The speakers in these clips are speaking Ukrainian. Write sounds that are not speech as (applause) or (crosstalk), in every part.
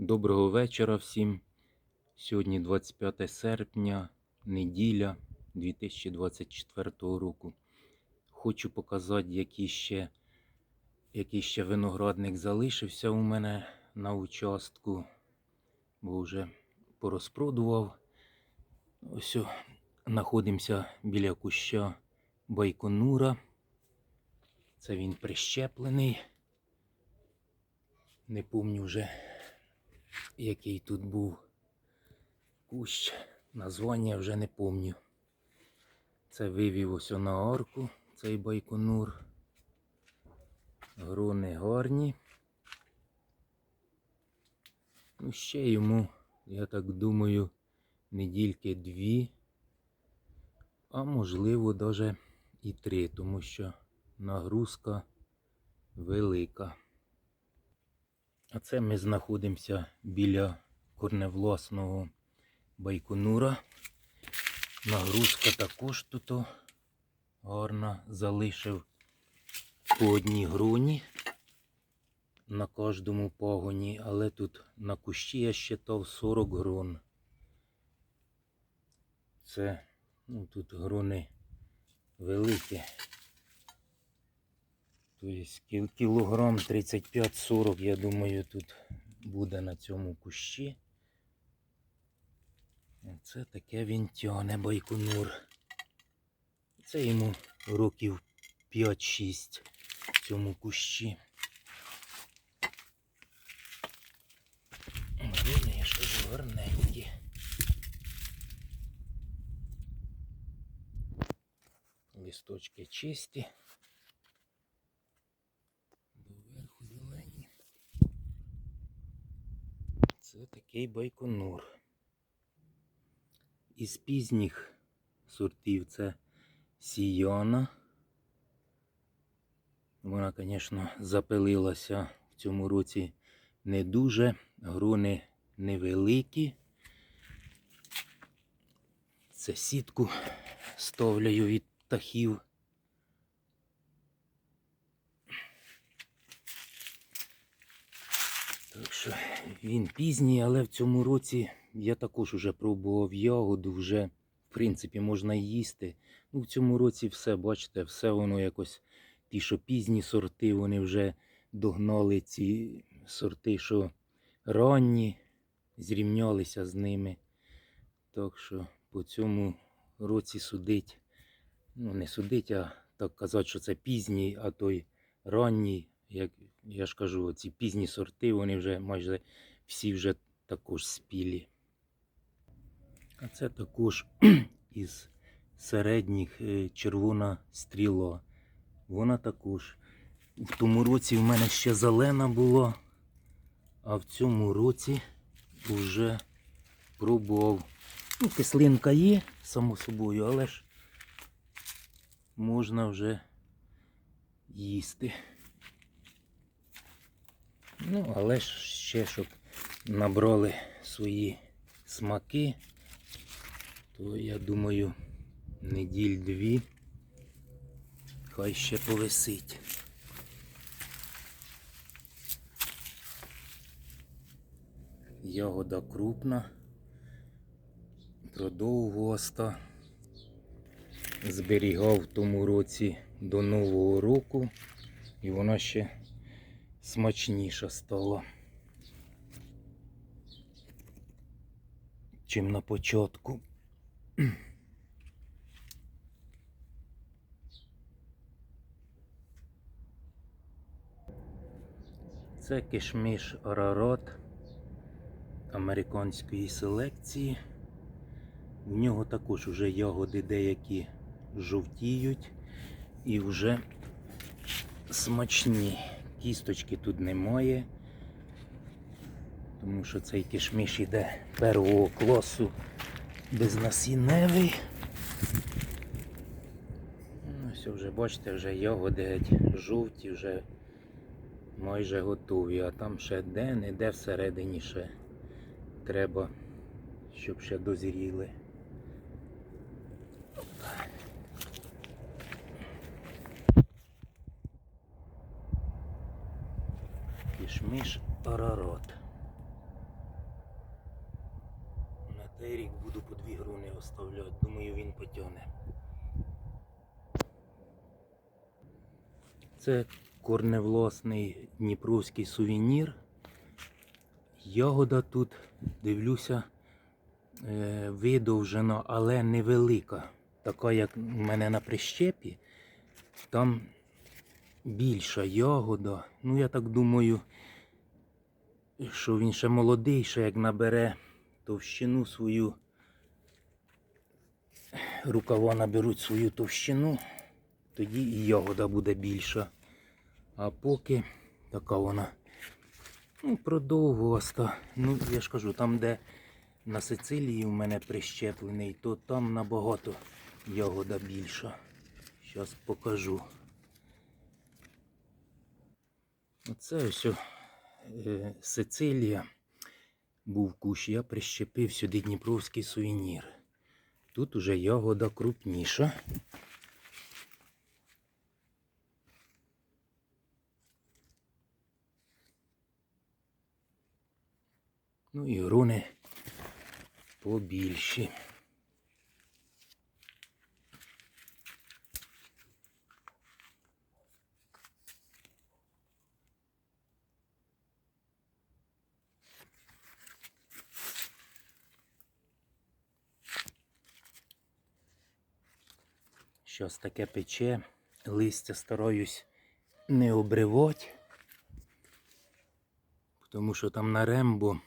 Доброго вечора всім. Сьогодні 25 серпня, неділя 2024 року. Хочу показати, який ще, який ще виноградник залишився у мене на участку, бо вже порозпродував. Ось знаходимося біля куща Байконура. Це він прищеплений. Не помню вже, який тут був кущ. Названня вже не помню. Це вивів ось на арку цей байконур. Грони гарні. Ну, ще йому, я так думаю, недільки дві, а можливо навіть і три, тому що нагрузка велика. А це ми знаходимося біля корневласного байконура. Нагрузка також тут гарна. Залишив по одній груні на кожному пагоні, але тут на кущі я щитав 40 грон. Це ну, тут грони великі. Тобто кіл- кілограм 35-40, я думаю, тут буде на цьому кущі. Це таке він тягне байконур. Це йому років 5-6 в цьому кущі. Вони кажу, гарненькі. Листочки чисті. Доверху зелені. Це такий байконур. Із пізніх сортів це Сіяна. Вона, звісно, запилилася в цьому році не дуже. Грони невеликі. Це сітку ставляю від птахів. Так що він пізній, але в цьому році я також уже пробував ягоду, вже в принципі можна їсти. Ну, в цьому році все, бачите, все воно якось ті, що пізні сорти, вони вже догнали ці сорти, що ранні, зрівнялися з ними. Так що по цьому році судить, ну не судить, а так казати, що це пізній, а той ранній, як я ж кажу, ці пізні сорти, вони вже майже всі вже також спілі. А це також (clears throat) із середніх е, червона стріла. Вона також. В тому році в мене ще зелена була, а в цьому році вже пробував. Ну, кислинка є, само собою, але ж можна вже їсти. Ну, але ж ще, щоб набрали свої смаки, то я думаю, неділь дві хай ще повисить. Ягода крупна, продовгоста. Зберігав в тому році до Нового року, і вона ще смачніша стала, чим на початку. (clears throat) Це кишміш Арарат американської селекції. В нього також вже ягоди деякі жовтіють і вже смачні. Кісточки тут немає, тому що цей кишміш іде первого класу безнасінневий. Ну, все, вже бачите, вже ягоди геть жовті, вже майже готові, а там ще де-не-де всередині ще треба, щоб ще дозріли. Кішміш Арарот. Та й рік буду по дві грони оставляти. Думаю, він потягне. Це корневласний дніпровський сувенір. Ягода тут, дивлюся, е, видовжена, але невелика. Така, як у мене на прищепі. Там більша ягода. Ну, я так думаю, що він ще молодий, ще як набере товщину свою. Рукава наберуть свою товщину, тоді і ягода буде більша. А поки така вона ну, продовгуваста. Ну, я ж кажу, там, де на Сицилії у мене прищеплений, то там набагато ягода більша. Зараз покажу. Оце ось о, е, Сицилія. Був кущ, я прищепив сюди Дніпровський сувенір. Тут уже ягода крупніша. Ну і грони побільші. Щось таке пече, листя стараюсь не обривати, тому що там на рембо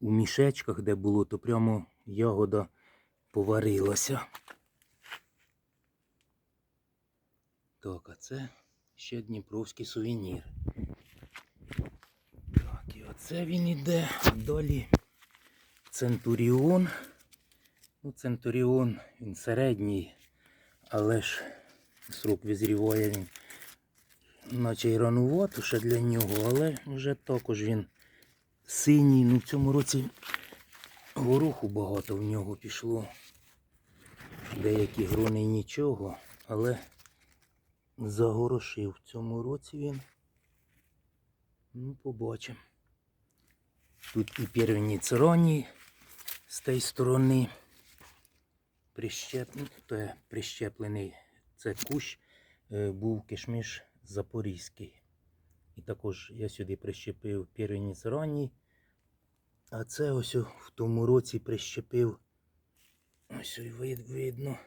у мішечках, де було, то прямо ягода поварилася. Так, а це ще дніпровський сувенір. Так, і оце він іде. Далі Центуріон. Ну, Центуріон, він середній, але ж срок визріває він наче й ранувато ще для нього, але вже також він синій. Ну в цьому році гороху багато в нього пішло. Деякі грони нічого, але загорошив в цьому році він. Ну, побачимо. Тут і первинні церонні з тієї сторони прищеп... ну, то прищеплений це кущ, е, був кишміш запорізький. І також я сюди прищепив первинніс ранній. А це ось в тому році прищепив. Ось вид- видно.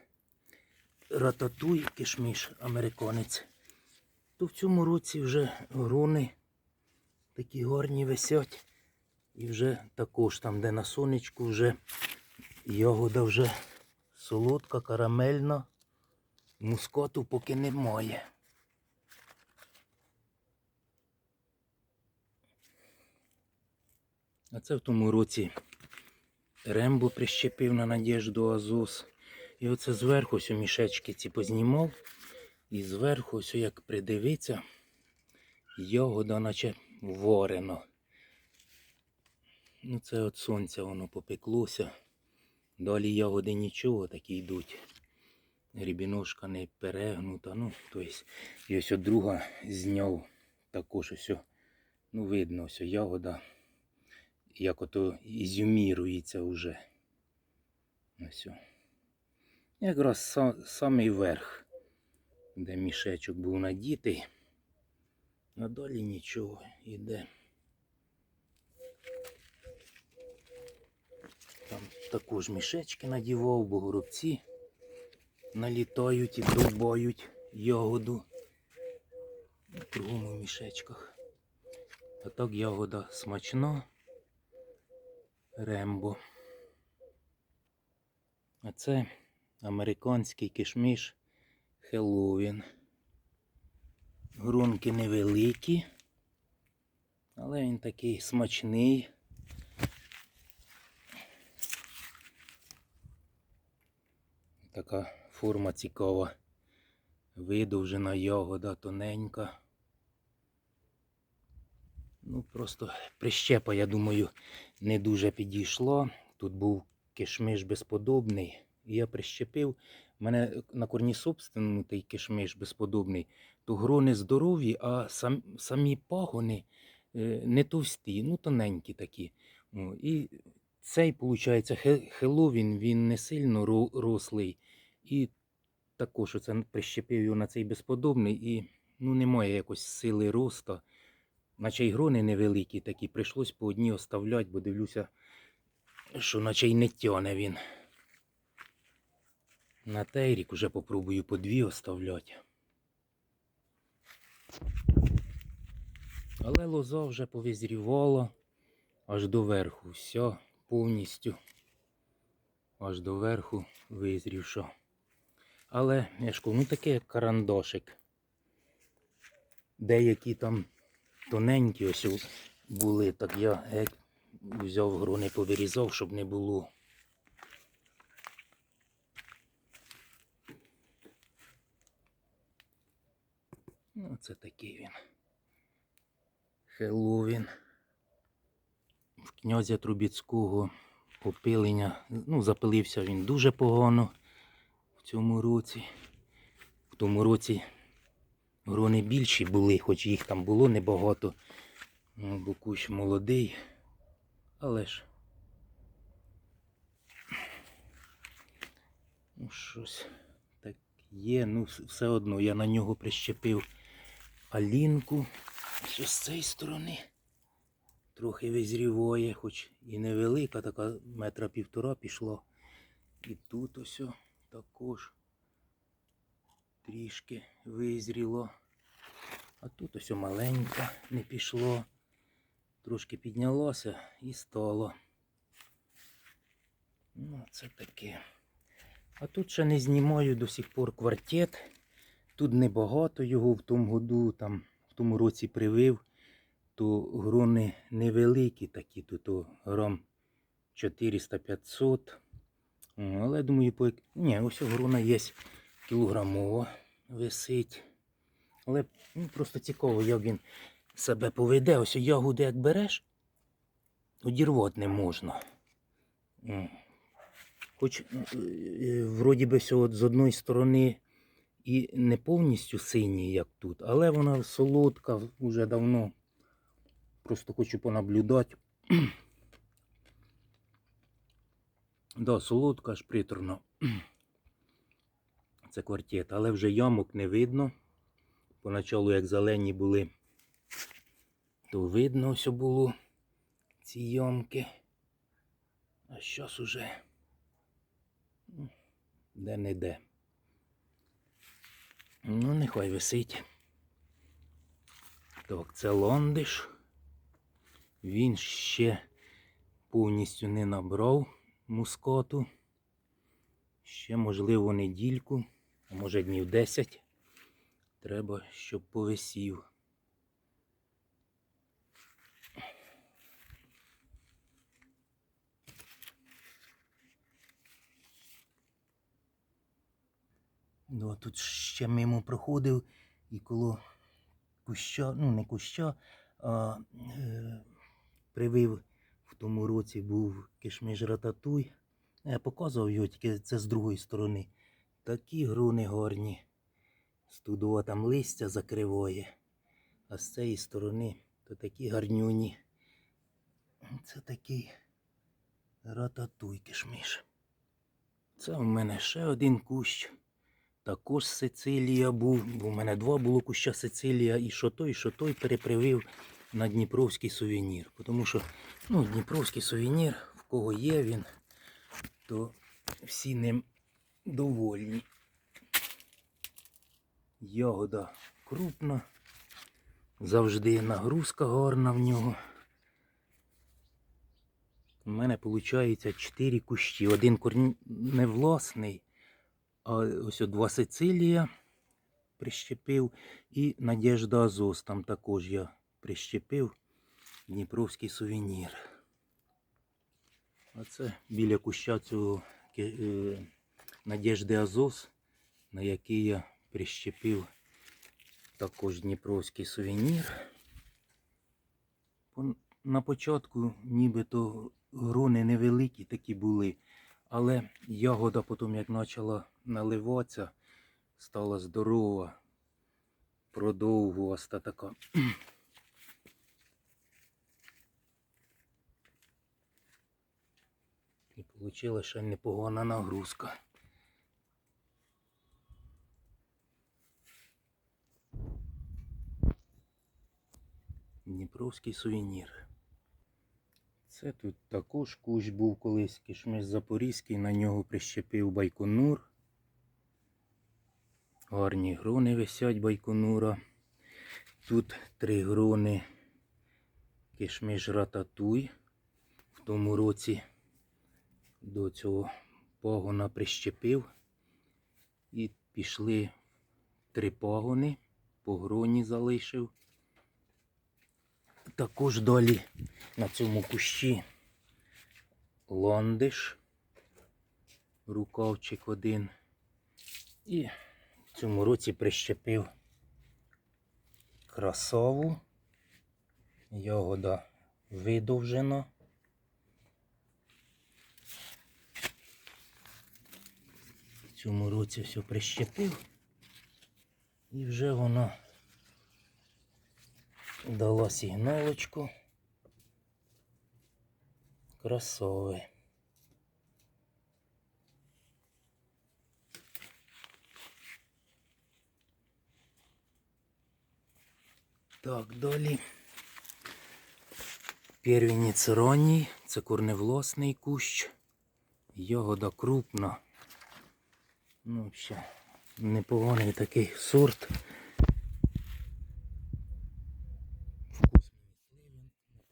Рататуй кишміш американець. То в цьому році вже грони такі гарні висять. І вже також там, де на сонечку, вже ягода вже солодка, карамельна. Мускату поки немає. А це в тому році Рембо прищепив на Надежду Азос. І оце зверху ось у мішечки ці познімав. І зверху, ось як придивиться, ягода наче варено. Ну це от сонця воно попеклося. Далі ягоди нічого такі йдуть. Рібіношка не перегнута. Ну, тобто, і ось друга зняв також ось. Ну, видно, ось ягода як ото ізюмірується вже. Ось. Якраз са, самий верх, де мішечок був надітий. А далі нічого йде. Також мішечки надівав, бо горобці налітають і довбають ягоду. Кругом у мішечках. А так ягода смачна. Рембо. А це американський кишміш Хеллоуін. Грунки невеликі, але він такий смачний. Така форма цікава. Видовжена ягода тоненька. Ну, просто прищепа, я думаю, не дуже підійшла. Тут був кишмиш безподобний. Я прищепив. У мене на корні собственному той кишмиш безподобний, то грони здорові, а сам, самі пагони е, не товсті, ну тоненькі такі. І цей, виходить, Хеллоуін, він не сильно рослий. І також оце прищепив його на цей безподобний і ну, немає якось сили роста. Наче й грони невеликі такі, прийшлось по одній оставляти, бо дивлюся, що наче й не тяне він. На той рік уже попробую по дві оставляти. Але лоза вже повизрівала аж до верху. Все повністю аж до верху визрівша. Але я ну таке як карандашик. Деякі там тоненькі ось були, так я взяв грони повирізав, щоб не було. Ну, це такий він. Хеллоуін. В князя Трубіцького опилення. Ну, запилився він дуже погано цьому році. В тому році грони більші були, хоч їх там було небагато. Ну, молодий. Але ж. Ну, щось так є. Ну, все одно я на нього прищепив алінку. Що з цієї сторони. Трохи визріває, хоч і невелика, така метра півтора пішла. І тут ось також трішки визріло. А тут ось о маленька не пішло. Трошки піднялося і стало. Ну, це таке. А тут ще не знімаю до сих пор квартет. Тут небагато його в тому году, там, в тому році привив, то грони невеликі такі, тут о, грам 400-500. Але думаю, по... ні, ось грона є кілограмова, висить. Але ну, просто цікаво, як він себе поведе. Ось ягоди як береш, одірвати не можна. Хоч е, е, вроді би все з одної сторони і не повністю синій, як тут, але вона солодка вже давно. Просто хочу понаблюдати. Да, солодка, аж приторно. (clears throat) Це квартет, але вже ямок не видно. Поначалу, як зелені були, то видно все було ці ямки. А зараз уже де не де. Ну, нехай висить. Так, це лондиш. Він ще повністю не набрав мускоту. Ще, можливо, недільку, а може днів 10. Треба, щоб повисів. Ну, тут ще мимо проходив і коло куща, ну не куща, а е, привив тому році був кишмиш рататуй. Я показував його, тільки це з другої сторони. Такі грони гарні. Студова там листя закриває, а з цієї сторони то такі гарнюні. Це такий рататуй кишмиш. Це у мене ще один кущ. Також Сицилія був, бо в мене два було куща Сицилія, і що той, що той перепривив на Дніпровський сувенір. Тому що ну, Дніпровський сувенір, в кого є він, то всі ним довольні. Ягода крупна, завжди нагрузка гарна в нього. У мене виходить 4 кущі. Один не власний, а ось два Сицилія прищепив і Надежда Азос там також я прищепив Дніпровський сувенір. А це біля куща цього е, Надежди Азос, на який я прищепив також Дніпровський сувенір. На початку нібито грони невеликі такі були, але ягода потім, як почала наливатися, стала здорова, продовгуваста така. Получила ще непогана нагрузка. Дніпровський сувенір. Це тут також кущ був колись кишмиш Запорізький, на нього прищепив байконур. Гарні грони висять байконура. Тут три грони кишмиш рататуй. В тому році до цього пагона прищепив. І пішли три пагони, по гроні залишив. Також далі на цьому кущі ландиш, рукавчик один. І в цьому році прищепив красаву. Ягода видовжена. Цьому році все прищепив. І вже вона дала сигналочку. Красовий. Так, далі. Первінець ранній, це корневласний кущ. Ягода крупна. Ну, ще непоганий такий сорт. Вкус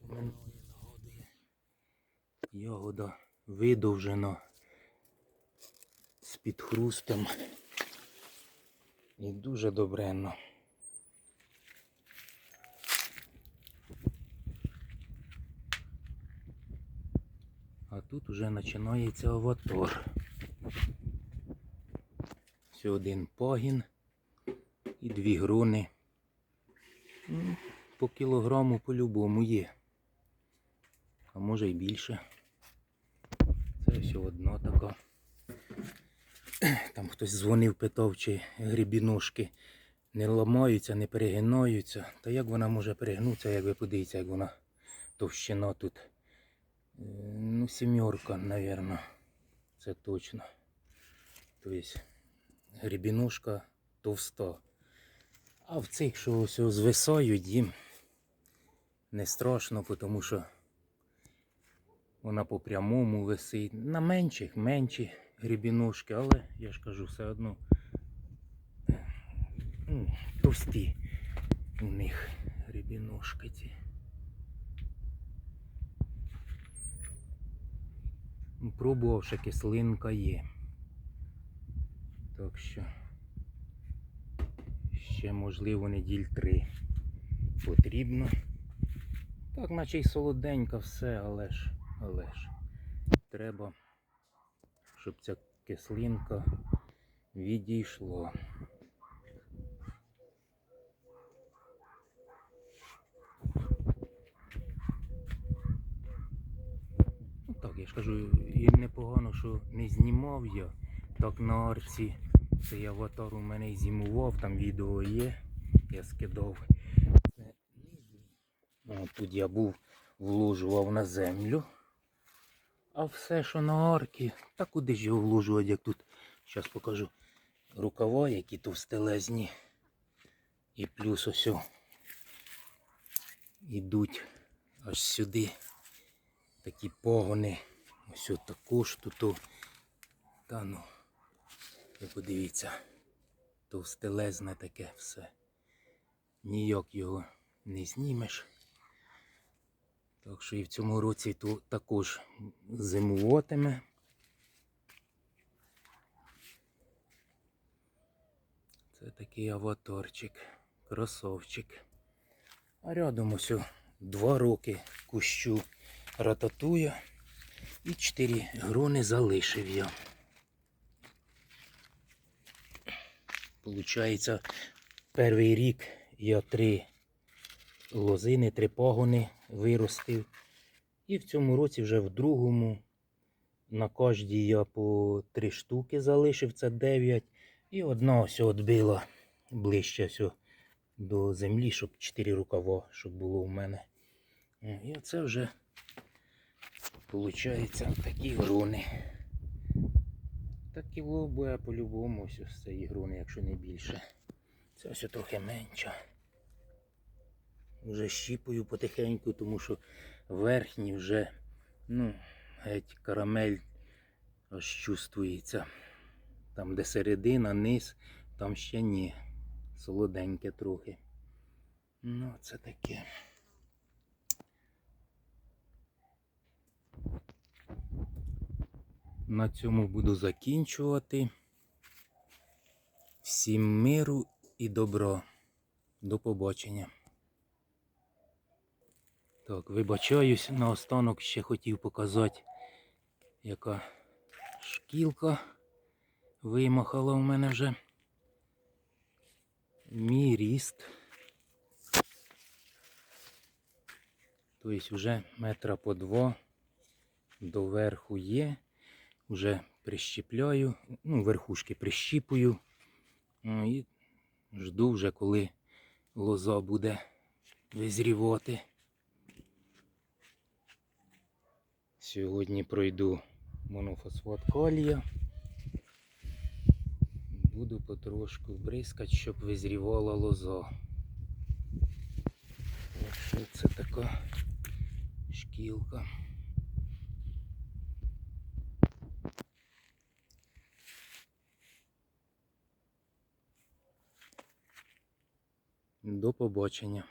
мені нагадує. Ягода видовжена з підхрустом. І дуже добренно. А тут уже починається аватар. Все один пагін і дві грони. Ну, По кілограму по-любому є. А може й більше. Це все одна така. Там хтось дзвонив, питав, чи грибіножки не ламаються, не перегинаються. Та як вона може перегнутися, як ви подивіться, як вона товщина тут. Е, Ну, сімерка, мабуть. Це точно. Тобто грибіножка товста. А в цих, що ось звисають, їм не страшно, тому що вона по прямому висить. На менших, менші грибіножки, але я ж кажу, все одно м, товсті у них грибіножки ці. Ну, Пробував, що кислинка є. Так що ще можливо неділь три потрібно. Так, наче й солоденька все, але ж, але ж треба, щоб ця кислинка відійшла. Ну так, я ж кажу, і непогано, що не знімав я. Так на арці. Цей аватар у мене і зимував, там відео є. Я скидав. О, Тут я був, вложував на землю. А все, що на арці, та куди ж його вложувати, як тут. Зараз покажу рукава, які товстелезні. І плюс ось ідуть аж сюди такі погони. Ось також тут. Та ну, ви подивіться, товстелезне таке все. Ніяк його не знімеш. Так що і в цьому році то також зимуватиме. Це такий аватарчик, красавчик. А рядом ось два роки кущу рататуя і чотири грони залишив я. Получається, перший рік я три лозини, три пагони виростив. І в цьому році вже в другому на кожній я по три штуки залишив, це 9. І одна ось відбила ближче ось до землі, щоб 4 рукава, щоб було у мене. І оце вже виходить такі грони. Так кіло буде по-любому ось ось цієї грони, якщо не більше. Це ось трохи менше. Вже щіпаю потихеньку, тому що верхні вже, ну, геть карамель аж чувствується. Там, де середина, низ, там ще ні. Солоденьке трохи. Ну, це таке. На цьому буду закінчувати. Всім миру і добра. До побачення. Так, вибачаюсь, наостанок ще хотів показати, яка шкілка вимахала у мене вже. Мій ріст. Тобто вже метра по два до верху є. Уже прищіпляю, ну, верхушки прищіпую. Ну, і жду вже, коли лоза буде визрівати. Сьогодні пройду монофосфат калія. Буду потрошку бризкати, щоб визрівала. Так що це така шкілка. До побачення.